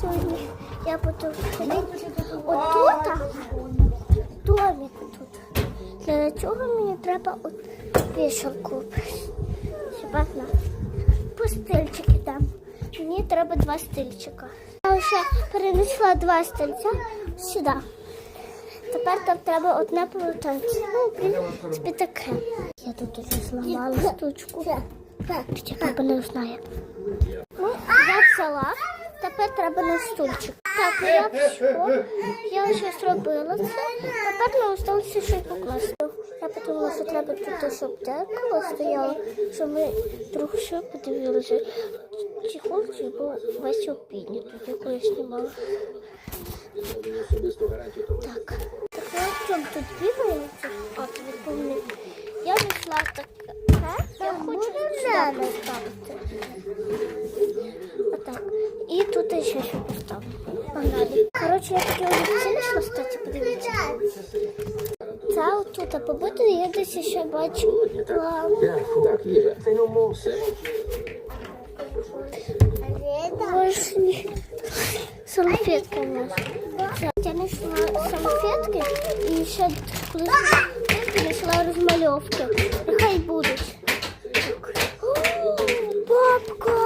сьогодні я буду ходити. Отут домик тут. Для цього мені треба от вішалку. Хіба на стильчики там. Мені треба два стильчика. Я вже перенесла два стільця сюди. Тепер там треба одне полотенце. Ну, в принципі, таке. Я тут уже зламала штучку. Папа не знає. Ну, я взяла, тепер треба на стульчик. Так, я все. Я вже зробила це. Тепер не залишилося щось покласти. Я подумала, що треба тут, щоб дзеркало стояло, щоб ми трохи що подивилися. Чехол був весь опійний, тут я знімала. Так. Так я чому тут бігаю? От, ви помните. Я знайшла таке. Я хочу сюди поставити. І тут ще щось поставлю. Погнали. Коротше, я таке вже знайшла, кстати, подивіться. Це отут побити, я десь ще їжа. Це не мовся. У нас. Я знайшла салфетки і ще колись знайшла розмальовки. Нехай будуть. О, Бабка!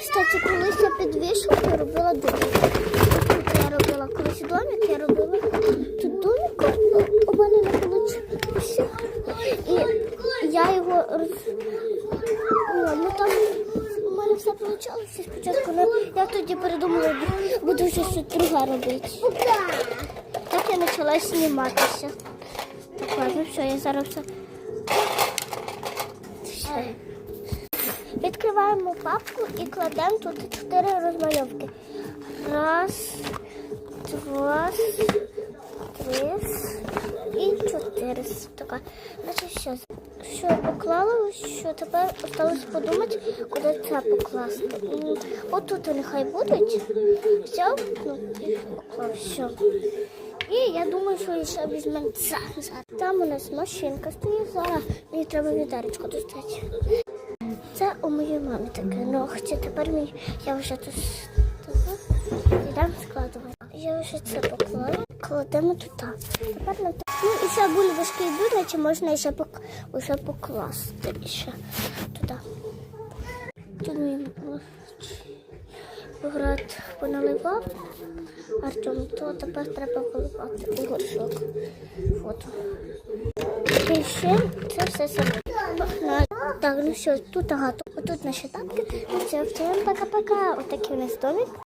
Кстати, колись я під робила домик. Тут я робила колись домик, я робила тут домик, у мене не вийшло. І я його роз... О, ну там у мене все вийшло спочатку, але я тоді передумала, буду щось друге робити. Так я почала зніматися. Так, ладно, все, я зараз все. Все. Відкриваємо папку і кладемо тут чотири розмальовки. Раз, два, три і чотири. Така. Значить, все. Що я поклала, що тепер осталось подумати, куди це покласти. М, От тут вони хай будуть. Все, ну, все. І я думаю, що ще візьмемо це. Там у нас машинка стоїть зараз. Мені треба відеречко достати. Це у моєї мами таке ногті. Тепер мій я вже тут йдемо складувати. Я вже це поклала, кладемо тут. Тепер на ну і ще бульбашки йдуть, значить можна ще пок... вже покласти ще туди. Тут мій брат поналивав. Артем, то тепер треба поливати і горшок. Фото. І ще це все саме. Так, ну все, тут ага, тут наші тапки. Все, всім пока-пока. Отакий у нас домик.